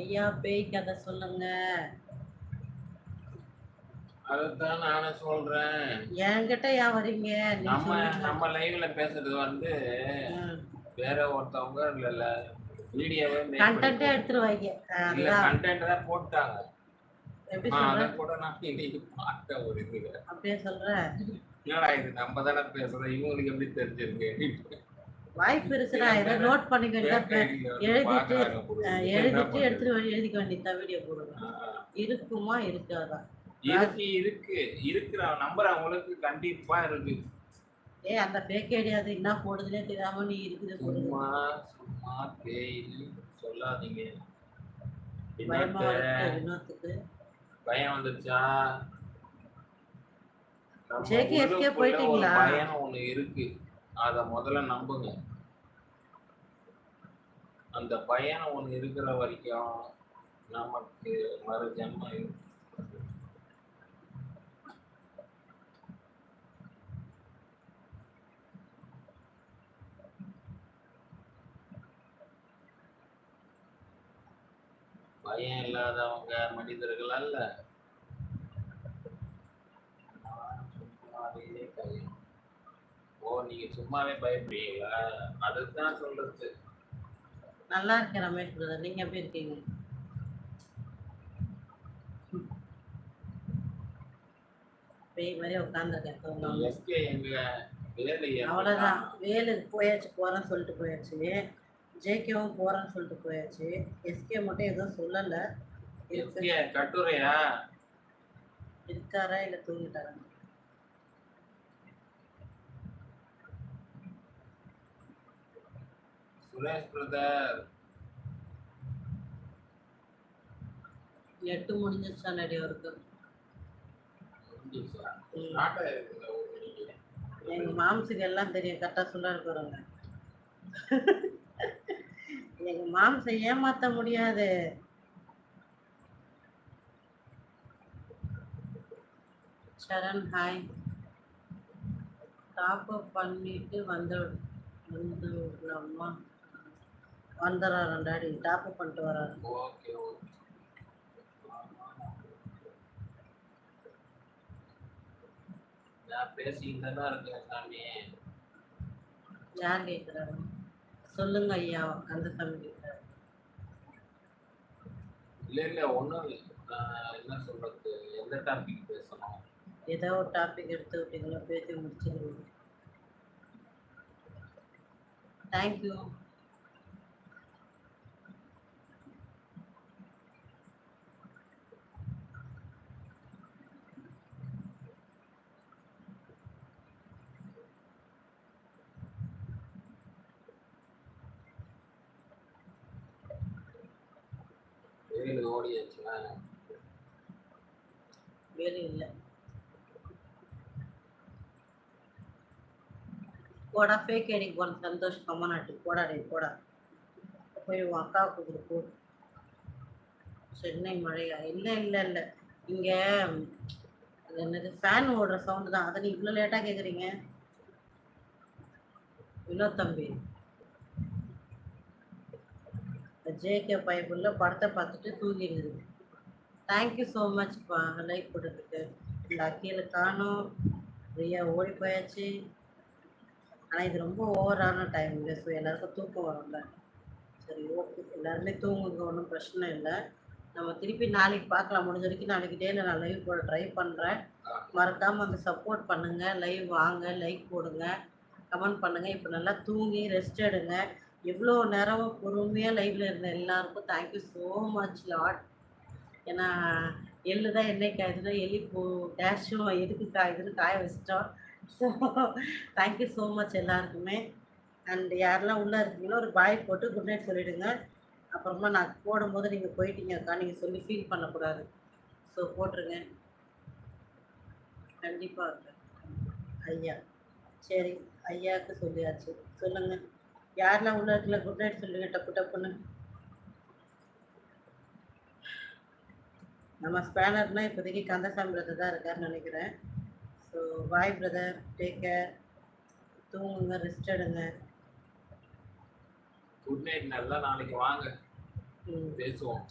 ஐயா பேய் கதை சொல்லுங்க. அதைத்தான் நானும் சொல்றேன். என்கிட்ட ஏன் வரீங்க. நம்ம. நம்ம லைவ்ல பேசுறது வந்து. வேற ஒருத்தவங்க இல்ல வீடியோவே கண்டென்ட்டே எடுத்துருவாங்க இல்ல அதான் கண்டென்ட் தான் போட்டாங்க. அத கூட நான் இன்னைக்கு பார்த்தேன் ஒரு இதுல. அப்படியே சொல்ற. என்னடா இது? நம்ம தானே பேசுறோம். இவங்களுக்கு எப்படி தெரிஞ்சிருக்கு? வாய்ப்பு இருக்குடா நோட் பண்ணிக்க எழுதிட்டு, எழுதிட்டு? எடுத்துட்டு எழுதிக்க வேண்டியதா வீடியோ போடுங்க இருக்குமா இருக்காதா இருக்கு இருக்கு. இருக்கிற நம்பர் அவங்களுக்கு கண்டிப்பா இருக்கு. ஏ அந்த ஃபேக் ஐடியா அது என்ன போடுதுன்னே தெரியாம நீ இருக்குது சும்மா சும்மா பேய்னு சொல்லாதீங்க. பயமா வினோத்துக்கு வந்துருச்சா? ஒரு போயிட்டீங்களா? பயம் ஒண்ணு இருக்கு. அத முதல்ல நம்புங்க. அந்த பயம் ஒண்ணு இருக்கிற வரைக்கும் நமக்கு மறு ஜென்மம் இருக்கு பயம் இல்லாதவங்க மனிதர்கள் அல்ல. நான் ஓ நீங்க சும்மாவே பயப்படுறீங்களா? அதுதான் சொல்றது. நல்லா இருக்கேன் ரமேஷ் பிரதர் நீங்க எப்படி இருக்கீங்க? பேய் மாதிரி உட்காந்துருக்கேன் எஸ்கே எங்க அவ்வளோதான் வேலுக்கு போயாச்சு போகிறேன்னு சொல்லிட்டு போயாச்சு. ஜேகேவும் போகிறேன்னு சொல்லிட்டு போயாச்சு. எஸ்கே மட்டும் எதுவும் சொல்லலை. கட்டுரையா? இருக்காரா இல்லை தூங்கிட்டாரா? சுரேஷ் பிரதர் எட்டு முடிஞ்சிருச்சா ஒரு மணிக்கு எங்கள் மாம்சுக்கு எல்லாம் தெரியும் கரெக்டாக சொல்ல இருக்கிறவங்க எங்கள் மாம்சை ஏமாற்ற முடியாது. சரண் ஹாய் டாப் அப் பண்ணிட்டு வந்து வந்து விடலாமா வந்துடுறாரு டாடி டாப் பண்ணிட்டு வராரு ஓகே ஓகே. நான் பேசிக்கிட்டு தானே இருக்கேன் சாமி. யார் கேட்குறாரு சொல்லுங்க ஐயா அந்த சாமி கேட்குறாரு இல்ல இல்ல ஒண்ணும் என்ன சொல்றது? எந்த டாபிக் பேசணும்? ஏதோ ஒரு டாபிக் எடுத்து விட்டீங்களோ பேசி முடிச்சிருங்க தேங்க்யூ வேலு வேறு இல்லை. போடா ஃபேக் ஐடிக்கு போன சந்தோஷ் கம்மநாட்டு போடா டே போடா. போய் உன் அக்காவுக்கு கொடுப்போ. சென்னை மழையா இல்லை இல்லை இல்லை. இங்கே அது என்னது ஃபேன் ஓடுற சவுண்டு தான். அதை நீ இவ்வளோ லேட்டாக கேட்குறீங்க இவ்வளோ தம்பி. ஜேகே பைபிளில் படத்தை பார்த்துட்டு தூங்கிடுது. தேங்க்யூ ஸோ மச்ப்பா லைக் கொடுத்துட்டு. இந்த அக்கியில் காணும். ரியா ஓடி போயாச்சு. ஆனால் இது ரொம்ப ஓவரான டைமுங்க ஸோ எல்லாருக்கும் தூக்கம் வரும்ல. சரி ஓகே எல்லாருமே தூங்குங்க. ஒன்றும் பிரச்சனை இல்லை. நம்ம திருப்பி நாளைக்கு பார்க்கலாம். முடிஞ்ச வரைக்கும் நாளைக்கு டேல நான் லைவ் போட ட்ரை பண்ணுறேன் மறக்காமல் வந்து சப்போர்ட் பண்ணுங்கள் லைவ் வாங்க. லைக் போடுங்க. கமெண்ட் பண்ணுங்கள் இப்போ நல்லா தூங்கி ரெஸ்ட் எடுங்க. எவ்வளோ நேரம் பொறுமையாக லைவில் இருந்த எல்லாருக்கும் தேங்க்யூ ஸோ மச் லாட் ஏன்னா எள்ளு தான் என்னை காயுதுன்னா எலி போ டேஷும் எதுக்கு காயுதுன்னு காய வச்சிட்டோம். So thank you so much எல்லாருக்குமே. அண்ட் யாரெல்லாம் உள்ளே இருக்கீங்களோ ஒரு பாய் போட்டு குட் நைட் சொல்லிவிடுங்க அப்புறமா நான் போடும்போது நீங்கள் போயிட்டீங்கக்கா நீங்கள் சொல்லி ஃபீல் பண்ணக்கூடாது. ஸோ போட்டுருங்க. கண்டிப்பாக ஐயா. சரி ஐயாவுக்கு சொல்லியாச்சு. சொல்லுங்கள் யாரெல்லாம் உள்ள இருக்கல குட் நைட் சொல்லுங்க டப்பு டப்புன்னு நம்ம ஸ்பேனர்னா இப்போதைக்கு கந்தசாமி பிரதர் தான் இருக்காருன்னு நினைக்கிறேன். So bye brother take care தூங்குங்க ரெஸ்ட் எடுங்க. குட் நைட் நல்லா நாளைக்கு வாங்க. பேசுவோம்.